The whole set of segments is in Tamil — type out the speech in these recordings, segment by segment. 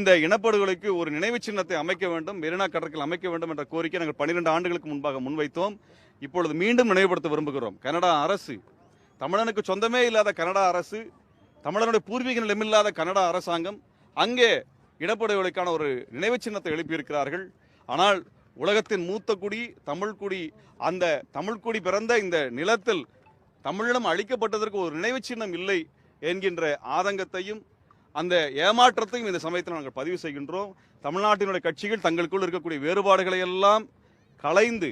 இந்த இனப்படுகொலைக்கு ஒரு நினைவு சின்னத்தை அமைக்க வேண்டும் மெரினா கடற்கரை அமைக்க வேண்டும் என்ற கோரிக்கை நாங்கள் பன்னிரெண்டு ஆண்டுகளுக்கு முன்பாக முன்வைத்தோம். இப்பொழுது மீண்டும் நினைவுபடுத்த விரும்புகிறோம். கனடா அரசு தமிழனுக்கு சொந்தமே இல்லாத கனடா அரசு தமிழனுடைய பூர்வீக நிலமில்லாத கனடா அரசாங்கம் அங்கே இனப்படுகொலைக்கான ஒரு நினைவு சின்னத்தை எழுப்பியிருக்கிறார்கள். ஆனால் உலகத்தின் மூத்த குடி தமிழ்குடி அந்த தமிழ்குடி பிறந்த இந்த நிலத்தில் தமிழினம் அழிக்கப்பட்டதற்கு ஒரு நினைவு சின்னம் இல்லை என்கின்ற ஆதங்கத்தையும் அந்த ஏமாற்றத்தையும் இந்த சமயத்தில் நாங்கள் பதிவு செய்கின்றோம். தமிழ்நாட்டினுடைய கட்சிகள் தங்களுக்குள் இருக்கக்கூடிய வேறுபாடுகளை எல்லாம் கலைந்து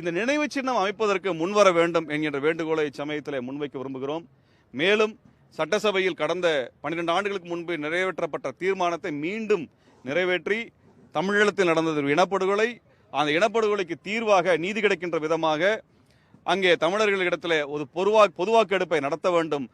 இந்த நினைவு சின்னம் அமைப்பதற்கு முன்வர வேண்டும் என்கின்ற வேண்டுகோளை இச்சமயத்தில் முன்வைக்க விரும்புகிறோம். மேலும் சட்டசபையில் கடந்த பன்னிரெண்டு ஆண்டுகளுக்கு முன்பு நிறைவேற்றப்பட்ட தீர்மானத்தை மீண்டும் நிறைவேற்றி தமிழீழத்தில் நடந்தது இனப்படுகொலை. அந்த இனப்படுகொலைக்கு தீர்வாக நீதி கிடைக்கின்ற விதமாக அங்கே தமிழர்களிடத்தில் ஒரு பொதுவா பொதுவாக்கெடுப்பை நடத்த வேண்டும்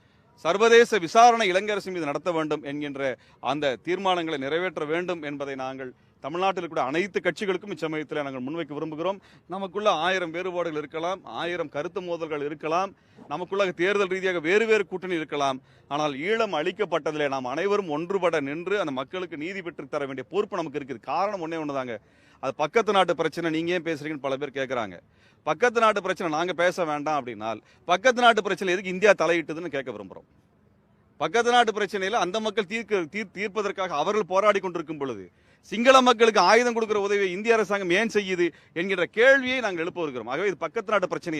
சர்வதேச விசாரணை இளங்கரசு மீது நடத்த வேண்டும் என்கின்ற அந்த தீர்மானங்களை நிறைவேற்ற வேண்டும் என்பதை நாங்கள் தமிழ்நாட்டில் கூட அனைத்து கட்சிகளுக்கும் இச்சமயத்தில் நாங்கள் முன்வைக்க விரும்புகிறோம். நமக்குள்ள ஆயிரம் வேறுபாடுகள் இருக்கலாம் ஆயிரம் கருத்து மோதல்கள் இருக்கலாம் நமக்குள்ள தேர்தல் ரீதியாக வேறு வேறு கூட்டணி இருக்கலாம். ஆனால் ஈழம் அளிக்கப்பட்டதிலே நாம் அனைவரும் ஒன்றுபட நின்று அந்த மக்களுக்கு நீதி பெற்று தர வேண்டிய பொறுப்பு நமக்கு இருக்குது. காரணம் ஒன்றே ஒன்றுதாங்க அது பக்கத்து நாட்டு பிரச்சனை நீங்க ஏன் பேசுகிறீங்கன்னு பல பேர் கேட்குறாங்க பக்கத்து நாட்டு பிரச்சனை நாங்கள் பேச வேண்டாம் அப்படின்னால் பக்கத்து நாட்டு பிரச்சனை எதுக்கு இந்தியா தலையிட்டதுன்னு கேட்க விரும்புகிறோம் பக்கத்து நாட்டு பிரச்சனையில் அந்த மக்கள் தீர்க்க தீர் தீர்ப்பதற்காக அவர்கள் போராடி கொண்டிருக்கும் பொழுது சிங்கள மக்களுக்கு ஆயுதம் கொடுக்கிற உதவியை இந்திய அரசாங்கம் ஏன் செய்யுது என்கிற கேள்வியை நாங்கள் எழுப்ப வருகிறோம். ஆகவே இது பக்கத்து நாட்டு பிரச்சனை